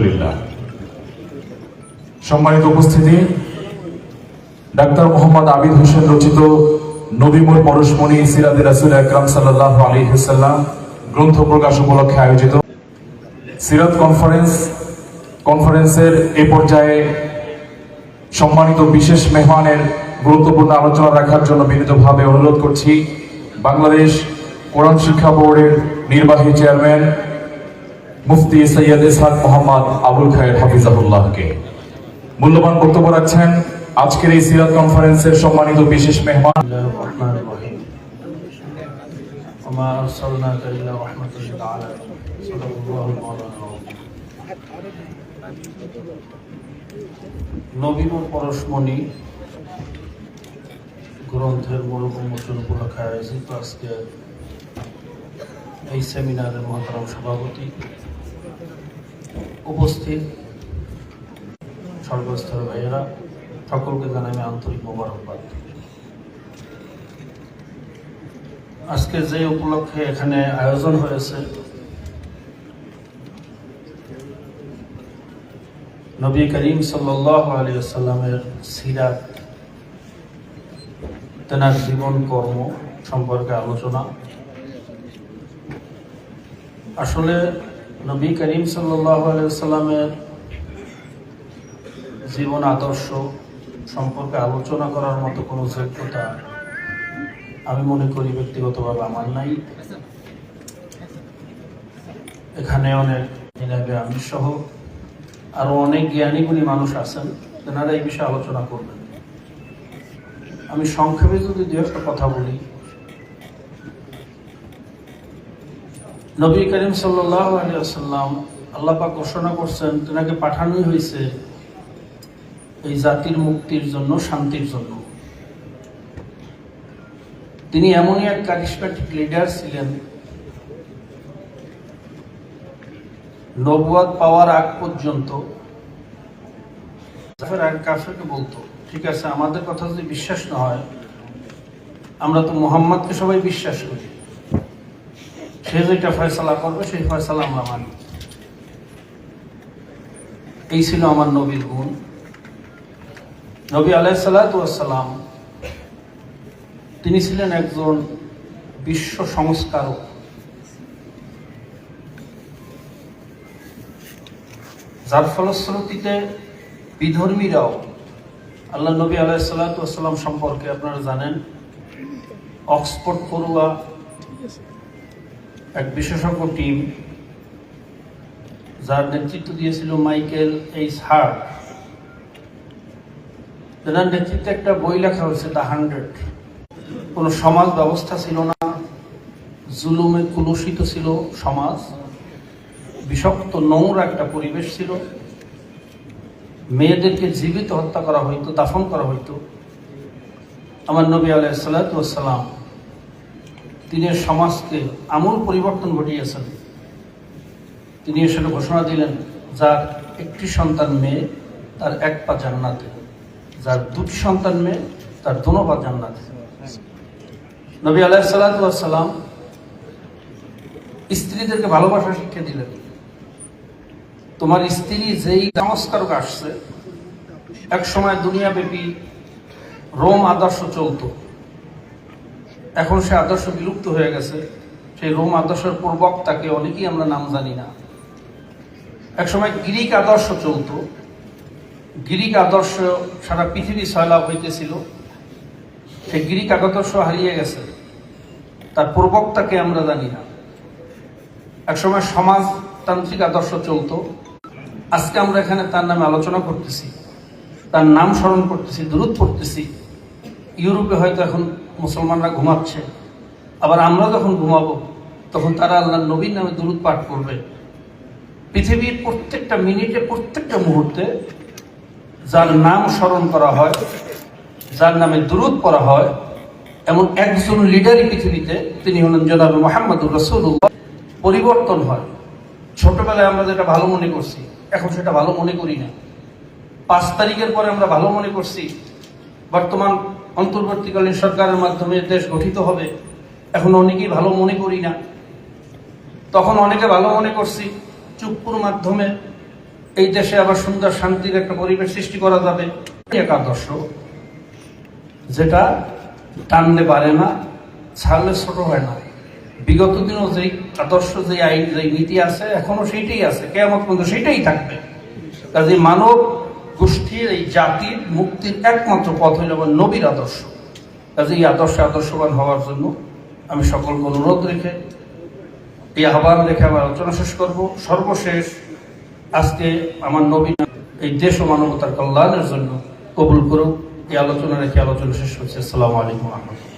আলহামদুলিল্লাহ। সম্মানিত উপস্থিতি, ডাক্তার মোহাম্মদ আবিদ হোসেন রচিত নবীমুর পরশমণি সিরাদে রাসুল আকরাম সাল্লাহ আলী হুসাল্লাম গ্রন্থ প্রকাশ উপলক্ষে আয়োজিত। সিরাত কনফারেন্স, কনফারেন্সের এ পর্যায়ে সম্মানিত বিশেষ মেহমানের গুরুত্বপূর্ণ আলোচনা রাখার জন্য বিনীতভাবে অনুরোধ করছি। বাংলাদেশ কোরআন শিক্ষা বোর্ডের নির্বাহী চেয়ারম্যান মুফতি সৈয়দ ইসহাক মোহাম্মদ আবুল খায়ের হাফিজাহুল্লাহকে। মূল্যবান বক্তব্য রাখছেন আজকের এই সিরাত কনফারেন্সের সম্মানিত বিশেষ মেহমান। নবীন পরশমণি গ্রন্থের মূল উপলক্ষে আয়োজিত আজকে এই সেমিনারের মহাতারাম সভাপতি উপস্থিত। সর্বস্তর ভাইয়েরা, সকলকে জানাই আন্তরিক মোবারকবাদ। আজকে যে উপলক্ষে এখানে আয়োজন হয়েছে, নবী করিম সাল্লাহ আলী সাল্লামের সিরাত তেনার জীবন কর্ম সম্পর্কে আলোচনা। আসলে নবী করিম সাল্লামের জীবন, আদর্শ সম্পর্কে আলোচনা করার মতো কোনো যোগ্যতা আমি মনে করি ব্যক্তিগতভাবে আমার নাই। এখানে অনেক নিলাবে আমি সহ আরও অনেক জ্ঞানী গুণী মানুষ আছেন, তেনারা এই বিষয়ে আলোচনা করবেন। আমি সংক্ষেপে যদি দু একটা কথা বলি নবী করিম সাল্লাহ আল্লাপাক ঘোষণা করছেন তেনাকে পাঠানোই হয়েছে এই জাতির মুক্তির জন্য, শান্তির জন্য। তিনি এমনই এক কারিশমেটিক লিডার ছিলেন। নবুয়াদ পাওয়ার আগ পর্যন্ত বলতো, ঠিক আছে, আমাদের কথা যদি বিশ্বাস না হয়, আমরা তো মোহাম্মদকে সবাই বিশ্বাস করি। সে যেটা ফয়সালা করবে, সেই ফয়সালা আমরা মানি। এই ছিল আমার নবীর গুণ। নবী আলাইসাল্লাম তিনি ছিলেন একজন বিশ্ব সংস্কারক। যার ফলশ্রুতিতে বিধর্মীরাও আল্লাহ নবী আলাইসাল্লাম সম্পর্কে আপনারা জানেন, অক্সফোর্ড পড়ুয়া এক বিশেষজ্ঞ টিম যার নেতৃত্ব দিয়েছিল মাইকেল এইচ হার্ট। তেনার নেতৃত্বে একটা বই লেখা হয়েছে, দ্য হান্ড্রেড। কোনো সমাজ ব্যবস্থা ছিল না, জুলুমে কুলুষিত ছিল সমাজ, বিষাক্ত নোংরা একটা পরিবেশ ছিল, মেয়েদেরকে জীবিত হত্যা করা হইতো, দাফন করা হইতো। আমার নবী আলাইসাল্লাম তিনি সমাজকে আমূল পরিবর্তন ঘটিয়েছেন তিনি এসে ঘোষণা দিলেন, যার একটি সন্তান মেয়ে, তার এক পা জান্নাতে। যার দুটি সন্তান মেয়ে, তার দোনো পা জান্নাতে। নবী আলাহ সাল্লাম স্ত্রীদেরকে ভালোবাসা শিক্ষা দিলেন। তোমার স্ত্রী যেই সংস্কারক আসছে এক সময় দুনিয়াব্যাপী রোম আদর্শ চলতো। এখন সে আদর্শ বিলুপ্ত হয়ে গেছে। সেই রোম আদর্শের প্রবক্তাকে অনেকেই আমরা নাম জানি না। এক সময় গ্রিক আদর্শ চলতো। গ্রিক আদর্শ সারা পৃথিবী সয়লাভ হইতেছিল। সেই গ্রিক আদর্শ হারিয়ে গেছে। তার প্রবক্তাকে আমরা জানি না। একসময় সমাজতান্ত্রিক আদর্শ চলতো। আজকে আমরা এখানে তার নামে আলোচনা করতেছি। তার নাম স্মরণ করতেছি দূরত পড়তেছি। ইউরোপে হয়তো এখন মুসলমানরা ঘুমাচ্ছে। আবার আমরা যখন ঘুমাবো, তখন তারা আল্লাহ নবীর নামে দূরত পাঠ করবে। পৃথিবীর প্রত্যেকটা মিনিটে, প্রত্যেকটা মুহূর্তে যার নাম স্মরণ করা হয়, যার নামে দূরত পড়া হয়, এমন একজন লিডারই পৃথিবীতে, তিনি হলেন জনাব মোহাম্মদুর রসুল্লাহ পরিবর্তন হয়। ছোটবেলায় আমরা যেটা ভালো মনে করছি, এখন সেটা ভালো মনে করি না। পাঁচ তারিখের পরে আমরা ভালো মনে করছি, বর্তমান অন্তর্বর্তীকালীন সরকারের মাধ্যমে দেশ গঠিত হবে। এখন অনেকেই ভালো মনে করি না। তখন অনেকে ভালো মনে করছি। চুপ্পুর মাধ্যমে এই দেশে আবার সুন্দর শান্তির একটা পরিবেশ সৃষ্টি করা যাবে। এক আদর্শ যেটা টানলে পারে না, ছাড়লে ছোট হয় না। বিগত দিনও যেই আদর্শ যে আইন যে নীতি আছে, এখনও সেইটাই আছে। কেমন পর্যন্ত সেটাই থাকবে। কাজে মানব গোষ্ঠীর এই জাতির মুক্তির একমাত্র পথ হইল আমার নবীর আদর্শ। কাজে এই আদর্শে আদর্শবান হওয়ার জন্য আমি সকলকে অনুরোধ রেখে এই আহ্বান রেখে আমার আলোচনা শেষ করব। সর্বশেষ আজকে আমার নবীন এই দেশ ও মানবতার কল্যাণের জন্য কবুল করুক। এই আলোচনা রেখে আলোচনা শেষ হচ্ছে আসসালামু আলাইকুম রহমতুল্লাহ।